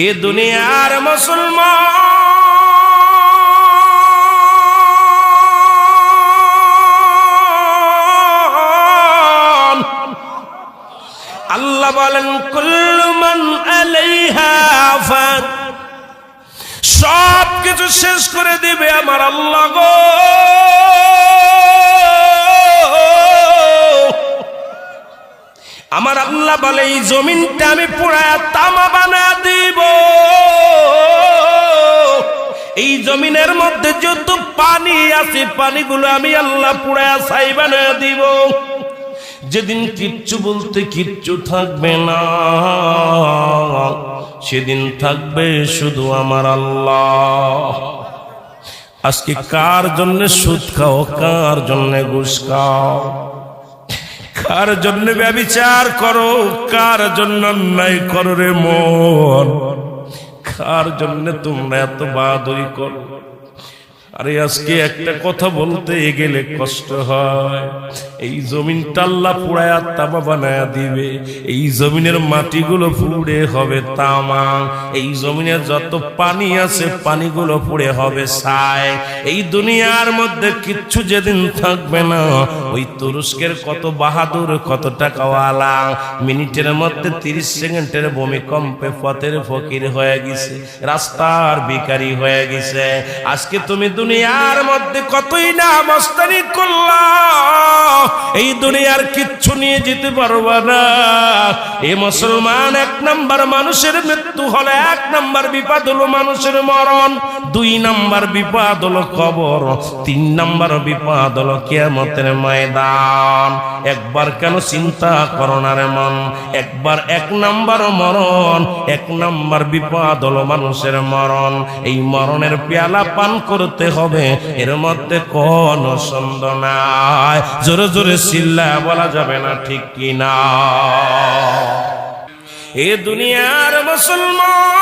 এ দুনিয়ার মুসলমান। আল্লাহ বলেন কুল্লুমান সব কিছু শেষ করে দিবে আমার আল্লাহ গো। আমার আল্লাহ বলে, এই জমিনটা আমি পুরা তামা বানা দিব। এই জমিনের মধ্যে যত পানি আছে, পানিগুলো আমি আল্লাহ পুরা ছাই বানা দিব। যেদিন কিচ্ছু বলতে কিচ্ছু থাকবে না, সেদিন থাকবে শুধু আমার আল্লাহ। আজকে কার জন্য সুদ খাও, কার জন্য ঘুষ খাও? কার জন্য ব্যবিচার করো? কার জন্য অন্যায় করো রে মন? কার জন্য তোমরা এত বাদই করো? আরে আজকে একটা কথা বলতে গেলে কষ্ট হয়। এই জমিনটা আল্লাহ পুড়ায়া তামা বানায়া দিবে। এই জমিনের মাটিগুলো পুড়ে হবে তামা। এই জমিনে যত পানি আছে, পানিগুলো পুড়ে হবে ছাই। এই দুনিয়ার মধ্যে কিচ্ছু যেদিন থাকবে না। ওই তুরস্কের কত বাহাদুর, কত টাকাওয়ালা। মিনিটের মধ্যে তিরিশ সেকেন্ডের ভূমিকম্পে পথের ফকির হয়ে গেছে, রাস্তার ভিখারি হয়ে গেছে। আজকে তুমি দুনিয়ার মধ্যে কতই না মস্তানি করলা এই দুনিয়ার কিচ্ছু নিয়ে যেতে পারবা না। এ মুসলমান এক নাম্বার মানুষের মৃত্যু হলে, এক নাম্বার বিপদ হলো মানুষের মরণ, দুই নাম্বার বিপদ হলো কবর, তিন নাম্বার বিপদ হলো কেয়ামতের ময়দান। একবার কেন চিন্তা করো না রে মন, একবার এক নাম্বার মরণ, এক নাম্বার বিপদ হলো মানুষের মরণ। এই মরণের পেয়ালা পান করতে হবে, এর মধ্যে কোন সন্দেহ নাই। জোরে জোরে চিল্লা বলা যাবে না, ঠিক কি না? এ দুনিয়ার মুসলমান।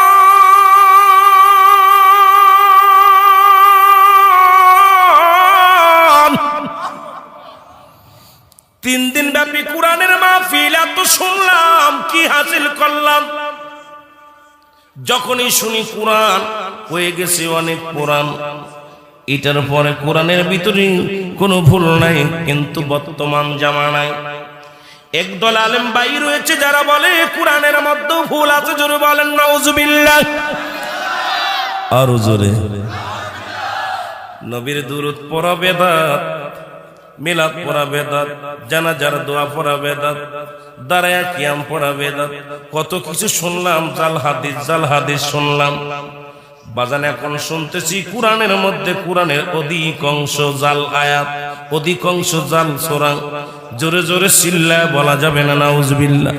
তিন দিন ব্যাপী কোরআনের মাহফিল, এত শুনলাম, কি হাসিল করলাম। যখনই শুনি কোরআন, হয়ে গেছে অনেক কোরআন। এটার পরে কোরআনের ভিতরে কোনো ভুল নাই, কিন্তু বর্তমান জামানায় একদল আলেম বাই রয়েছে যারা বলে, কোরআনের মধ্যে ভুল আছে, জোরে বলেন, নাউজুবিল্লাহ। আরও জোরে। নবীর দূরত পড়া বেদাত, মিলাদ পড়া বেদাত, জানাজার দোয়া পড়া বেদাত, দাঁড়ায়া কিয়াম পড়া বেদাত, কত কিছু শুনলাম, জাল হাদিস জাল হাদিস শুনলাম। বাজান এখন শুনতেছি কোরআনের মধ্যে কোরআনের অধিকাংশ জাল আয়াত, অধিকাংশ জাল সোরা। জোরে জোরে চিল্লা বলা যাবে না নাউজবিল্লা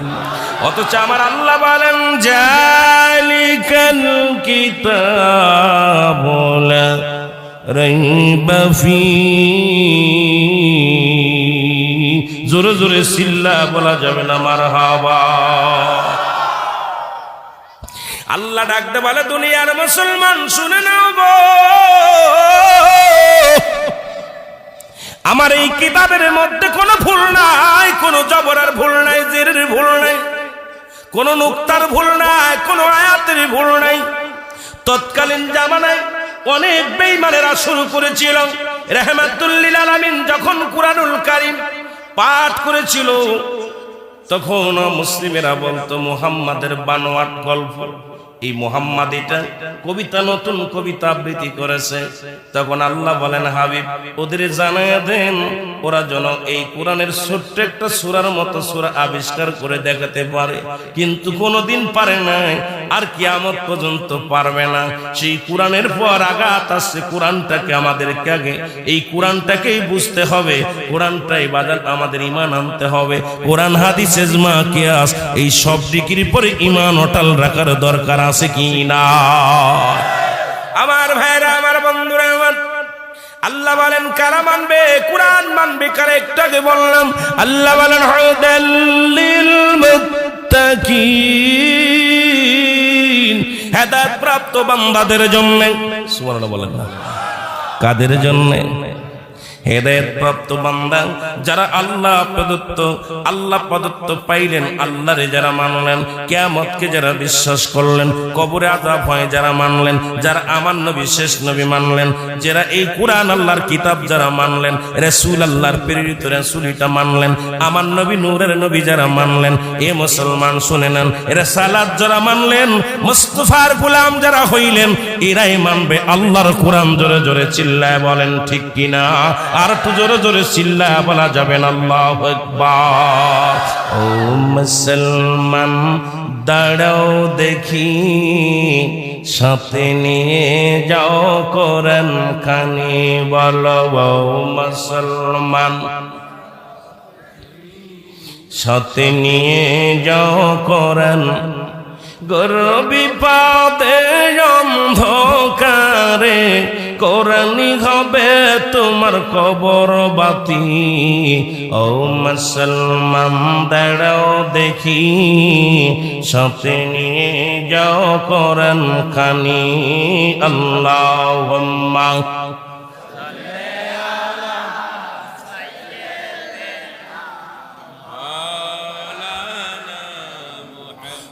অথচ আমার আল্লাহ বলেন, জালিকাল কিতাব রাইবা ফি। জোরে জোরে চিল্লা বলা যাবে না, মারহাবা। আল্লাহ ডাকতে বলে, দুনিয়ার মুসলমান, শুনে নাও গো। আমার এই কিতাবের মধ্যে কোনো ভুল নাই, কোনো জবরার ভুল নাই, জেরের ভুল নাই, কোনো নুক্তার ভুল নাই, কোনো আয়াতের ভুল নাই। তৎকালীন জামানায় অনেক বেইমানেরা শুরু করেছিল রহমাতুল্লিল আলামিন যখন কুরআনুল কারীম পাঠ করেছিল তখন মুসলিমেরা বলতো, মুহাম্মাদের বানোয়াট গল্প। এই মোহাম্মদ এটা কবিতা, নতুন কবিতা আবৃত্তি করেছে। তখন আল্লাহ বলেন, হাবিব, ওদের জানায় দেন, ওরা যেন এই কোরআনের ছোট্ট একটা সুরার মতো সুরা আবিষ্কার করে দেখাতে পারে। কিন্তু কোনোদিন পারে না আর কিয়ামত পর্যন্ত পারবে না। সেই কোরআনের পর আঘাত আসছে, কোরআনটাকে আমাদেরকে আগে, এই কোরআনটাকেই বুঝতে হবে। কোরআনটাই বাজার আমাদের ইমান আনতে হবে। কোরআন, হাদিস এজমা কিয়াস, এই সব দিকির পরে ইমান অটাল রাখার দরকার আছে কি না আমার ভাইরা, আমার বন্ধুরা, আমার আল্লাহ বলেন, কারা মানবে? কোরআন মানবে কারা একটাকে বললাম। আল্লাহ বলেন হুদাল্লিল মুত্তাকিন হেদায়েত প্রাপ্ত বান্দাদের জন্য, সুবহানাল্লাহ বলেন না। কাদের জন্য? হেদায়ত প্রাপ্ত বান্দা, যারা আল্লাহ প্রদত্ত আল্লাহ প্রদত্ত পাইলেন, আল্লাহরে যারা মানলেন, কেয়ামতকে যারা বিশ্বাস করলেন, কবরে আজাব হয় যারা মানলেন, যারা আমার নবী, শেষ নবী মানলেন, যারা এই কোরআন আল্লাহর কিতাব যারা মানলেন, রসুল আল্লাহর প্রেরিত রসুলিটা মানলেন, আমার নবী নূরের নবী যারা মানলেন, এ মুসলমান শুনে নেন, এরা সালাদ যারা মানলেন, মুস্তফার গোলাম যারা হইলেন, এরাই মানবে আল্লাহর কোরআন জোরে জোরে চিল্লায় বলেন ঠিক কিনা? আর একটু জোরে জোরে চিল্লায় বলা যাবেন আল্লাহ ও মুসলমান, দাঁড়াও দেখি, সাথে নিয়ে যাও কোরআন খানি, বলো মুসলমান। সাথে নিয়ে যাও করেন গরবি পাতে অন্ধকারে কোরআনি হবে তোমার কবর বাতি ও মুসলমান দাঁড়াও দেখি সাথে নিয়ে যাও করেন খানি আল্লাহ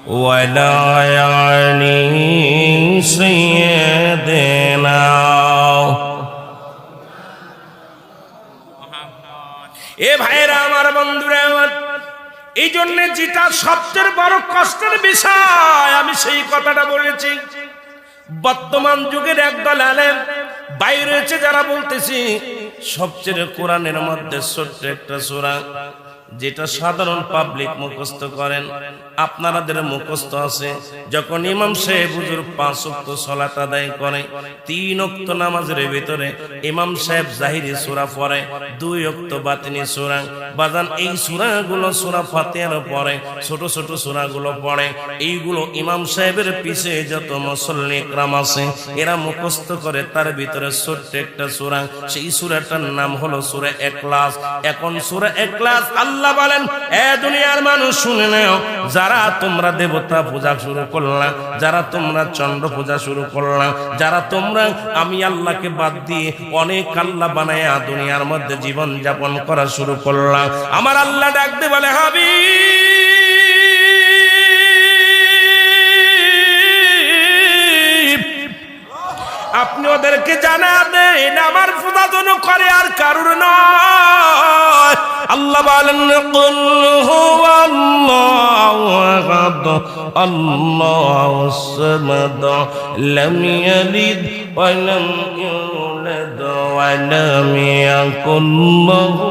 ولا يعني سيدنا বন্ধুরা আমার এই জন্য যেটা সবচেয়ে বড় কষ্টের বিষয়, আমি সেই কথাটা বলেছি। বর্তমান যুগের একদল আলেম বাইরে রয়েছে যারা বলতেছি, সবচেয়ে কোরআনের মধ্যে ছোট্ট একটা সোরা, যেটা সাধারণ পাবলিক মুখস্থ করেন। আপনাদের মুখস্থ আছে। যখন ইমাম সাহেব হুজুর পাঁচ অক্ত সলাত আদায় করে, তিন অক্ত নামাজের ভিতরে ইমাম সাহেব জাহিরি সূরা পড়ে, দুই অক্ত বাতিনি সূরা। বাজান, এই সূরাগুলো সূরা ফাতিহার পড়ে ছোট ছোট সূরাগুলো পড়ে। এইগুলো ইমাম সাহেবের পিছে যত মুসল্লি ইকরাম আছে, এরা মুখস্থ করে তার ভিতরে ছোট্ট একটা সূরা। সেই সূরাটার নাম হলো সূরা ইখলাস এখন সূরা ইখলাস আল্লাহ বলেন, এ দুনিয়ার মানুষ শুনে নেও, যারা তোমরা দেবতা পূজা শুরু করলাম যারা তোমরা চন্দ্র পূজা শুরু করলাম যারা তোমরা আমি আল্লাহকে বাদ দিয়ে অনেক আল্লাহ বানায়া দুনিয়ার মধ্যে জীবন যাপন করা শুরু করলাম আমার আল্লাহ ডাকতে বলে হাবি আপনি ওদেরকে জানা দেন আমার পূজা যেন করে আর কারুর নয়। আল্লাহ বলেন, কুল হুয়াল্লাহু আহাদ, আল্লাহু সামাদ, লাম ইয়ালিদ ওয়া লাম ইউলাদ ওয়া লাম লাহু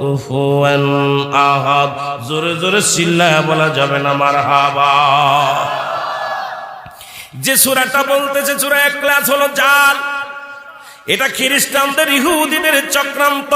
কুফুয়ান আহাদ। জোরে জোরে চিল্লায় বলা যাবে না, মারহাবা। যে সুরাটা বলতেছে সুরা এক ক্লাস হলো জাল। এটা খ্রিস্টানদের, ইহুদিদের চক্রান্ত,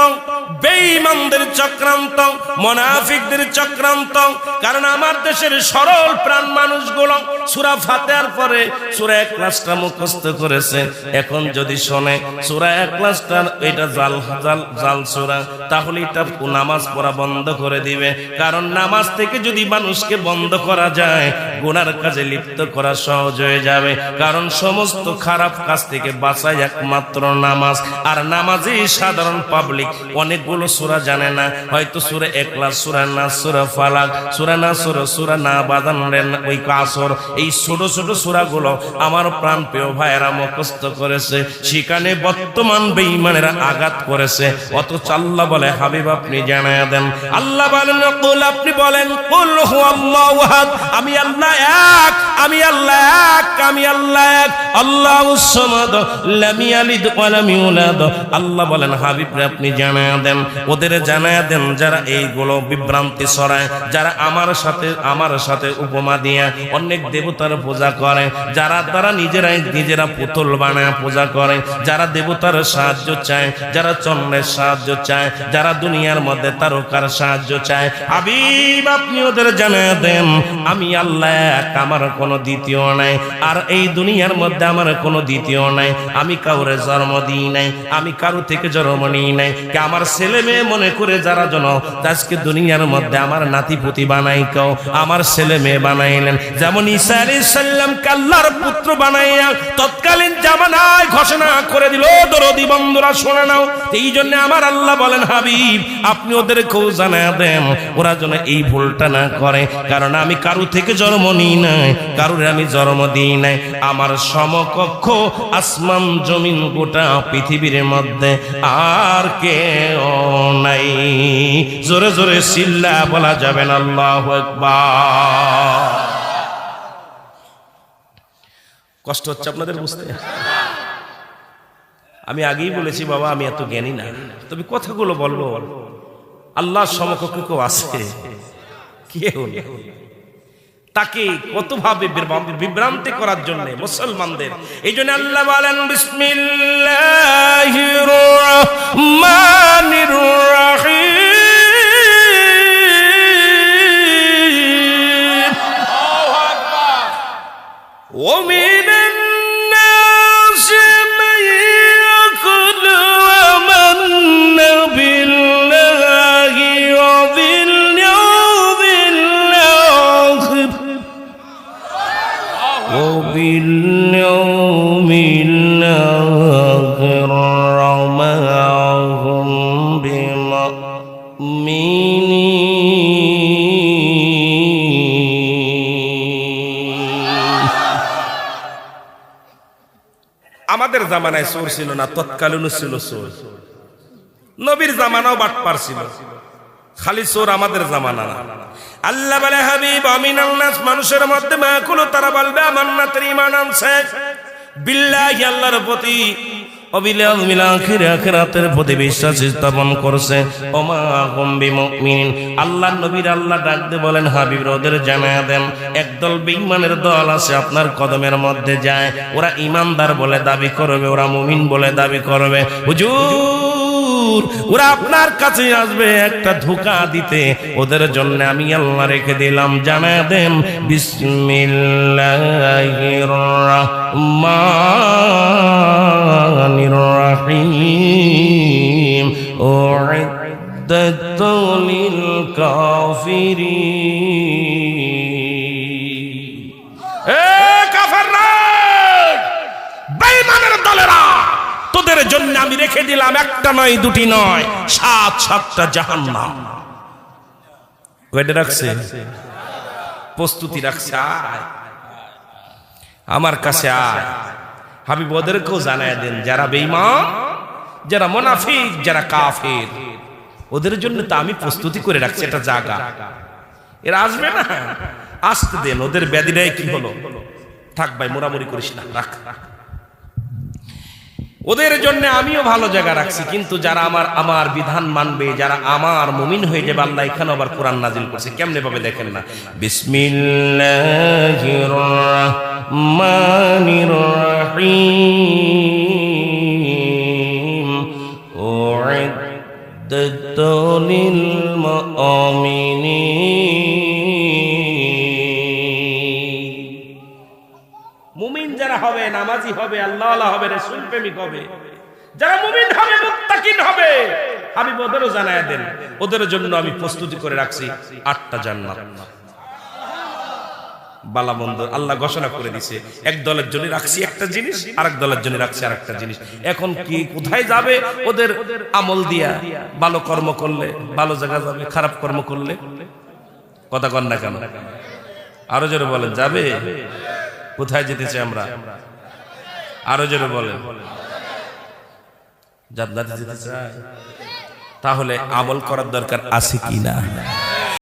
বেঈমানদের চক্রান্ত, মোনাফিকদের চক্রান্ত। কারণ আমার দেশের সরল প্রাণ মানুষগুলো সুরা ফাতেহার পরে সুরা এক ক্লাসটা মুখস্থ করেছে। এখন যদি শোনে, সুরা এক ক্লাসটা এটা জাল জাল জাল সুরা, তাহলে এটা নামাজ পড়া বন্ধ করে দিবে। কারণ নামাজ থেকে যদি মানুষকে বন্ধ করা যায়, গুনার কাজে লিপ্ত করা সহজ হয়ে যাবে। কারণ সমস্ত খারাপ কাজ থেকে বাঁচায় একমাত্র নামাজ। আর নামাজে সাধারণ পাবলিক অনেকগুলো সুরা জানে না। হয়তো সুরা একলা সুরা না সুরা ফালাক, সুরা না সুরা সুরা না বাদান ওই কাসর। এই ছোট ছোট সুরাগুলো আমার প্রাণ প্রিয় ভাইয়েরা মুখস্থ করেছে। সেখানে বর্তমান বেঈমানেরা আঘাত করেছে। অত চাল্লা বলে, হাবিব, আপনি জানায় দেন। আল্লাহ বলেন, কুল, আপনি বলেন, কুল হু আল্লাহ আমি আল্লাহ এক, আমি আল্লাহ এক, আমি আল্লাহ এক। আল্লাহ সমাদ, লাম ইয়ালিদ ওয়া আল্লাহ বলেন হাবিব রে আপনি দেন। ওদের দেন যারা এইগুলো বিভ্রান্তি যারা আমার সাথে আমার সাথে উপমা অনেক দেবতার পূজা করে, যারা তারা নিজেরাই নিজেরা পুতুল বানায় পূজা করে, যারা দেবতার সাহায্য চায়, যারা চন্দ্রের সাহায্য চায়, যারা দুনিয়ার মধ্যে তারকার সাহায্য চায়। হাবিব, আপনি ওদের জানায়া দেন, আমি আল্লাহ আমার কোনো দ্বিতীয় নাই, আর এই দুনিয়ার মধ্যে আমার কোনো দ্বিতীয় নাই। আমি কাউরে জন্ম দিই নাই, আমি কারও থেকে জন্ম নিই নাই। কে আমার ছেলে মেয়ে মনে করে যারা জন আজকে দুনিয়ার মধ্যে আমার নাতিপুতি বানাই কেউ আমার ছেলে মেয়ে বানাইলেন। যেমন সালাম কাল্লার পুত্র বানাইয়া তৎকালীন জামানায় ঘোষণা করে দিল, দরদি বন্ধুরা নাও। এই জন্য আমার আল্লাহ বলেন, হাবিব, আপনি ওদেরকেও জানা দেন, ওরা যেন এই ভুলটা না করে। কারণ আমি কারও থেকে জন্ম নিই নাই, কারোর আমি জন্ম দিই নাই। আমার সমকক্ষ আসমান জমিন গোটা পৃথিবীর মধ্যে আর কেউ নাই। জোরে জোরে সিল্লা বলা যাবে না, আল্লাহ কষ্ট হচ্ছে আপনাদের বুঝতে? আমি আগেই বলেছি, বাবা, আমি এত জ্ঞানী না। তবে কথাগুলো বলব। আল্লাহ সমকক্ষ কেউ আছে? কেউ। তাকে কতভাবে বিভ্রান্তি করার জন্য মুসলমানদের। এই জন্য আল্লাহ বলেন বিসমিল্লাহির রহমানির রহিম। জামানায় চোর ছিল না তৎকালীনও ছিল চোর। নবীর জামানাও বাট ছিল। খালি চোর আমাদের জামানা না। আল্লাহ বলে, হাবিব, আমিন মানুষের মধ্যে মাকুলো তারা বলবে আমার না ইমান আনছে। বিল্লাহি আল্লাহর প্রতি প্রতি বিশ্বাস স্থাপন করছে। আল্লাহ নবীর আল্লাহ বলেন, হাবিব রোদের দেন, একদল দল আছে, আপনার কদমের মধ্যে যায়। ওরা ইমানদার বলে দাবি করবে, ওরা মুমিন বলে দাবি করবে। হুজুর, ওরা আপনার কাছে আসবে একটা ধোকা দিতে। ওদের জন্য আমি আল্লাহ রেখে দিলাম, জানা দেন বিসমিল্লাহির রহমানির রহিম উইদ্দাত এ কাফেররা বেঈমানের দলেরা তোদের জন্য আমি রেখে দিলাম, একটা নয়, দুটি নয়। সাত, সাতটা জাহান্নাম। কয়টা রাখছে? প্রস্তুতি রাখছে আমার কাছে হাবিব ওদেরকেও জানায় দেন, যারা বেঈমান, যারা মোনাফিক, যারা কাফের, ওদের জন্য তো আমি প্রস্তুতি করে রাখছি, একটা জায়গা। এরা আসবে না? আসতে দেন, ওদের ব্যাধিটাই কি হলো? থাক ভাই, মোরামুরি করিস না, রাখ। ওদের জন্য আমিও ভালো জায়গা রাখছি, কিন্তু যারা আমার আমার বিধান মানবে, যারা আমার মুমিন হয়ে যাবে, আল্লাহ এখানে আবার কোরআন নাজিল করছে, কেমনে ভাবে দেখেন না? বিসমিল্লাহির রহিম হবে, আল্লাহ আল্লাহ হবে, রসুল প্রেমিক হবে। যারা মুমিন হবে, মুত্তাকিন হবে। আমি ওদেরও জানায় দেন। ওদের জন্য আমি প্রস্তুতি করে রাখছি আটটা জান্নাত। আল্লাহ ঘোষণা করে দিছে, এক দলের জন্য রাখছি একটা জিনিস, আরেক দলের জন্য রাখছি আরেকটা জিনিস। এখন কি, কোথায় যাবে ওদের আমল দিয়া? ভালো কর্ম করলে, ভালো জায়গা যাবে, খারাপ কর্ম করলে? কথা কন না কেন? আরও জোরে বলেন, যাবে? কোথায় যেতে চাই আমরা? আরও জোরে বলে জান্নাতে যেতে চায় তাহলে আমল করার দরকার আছে কি না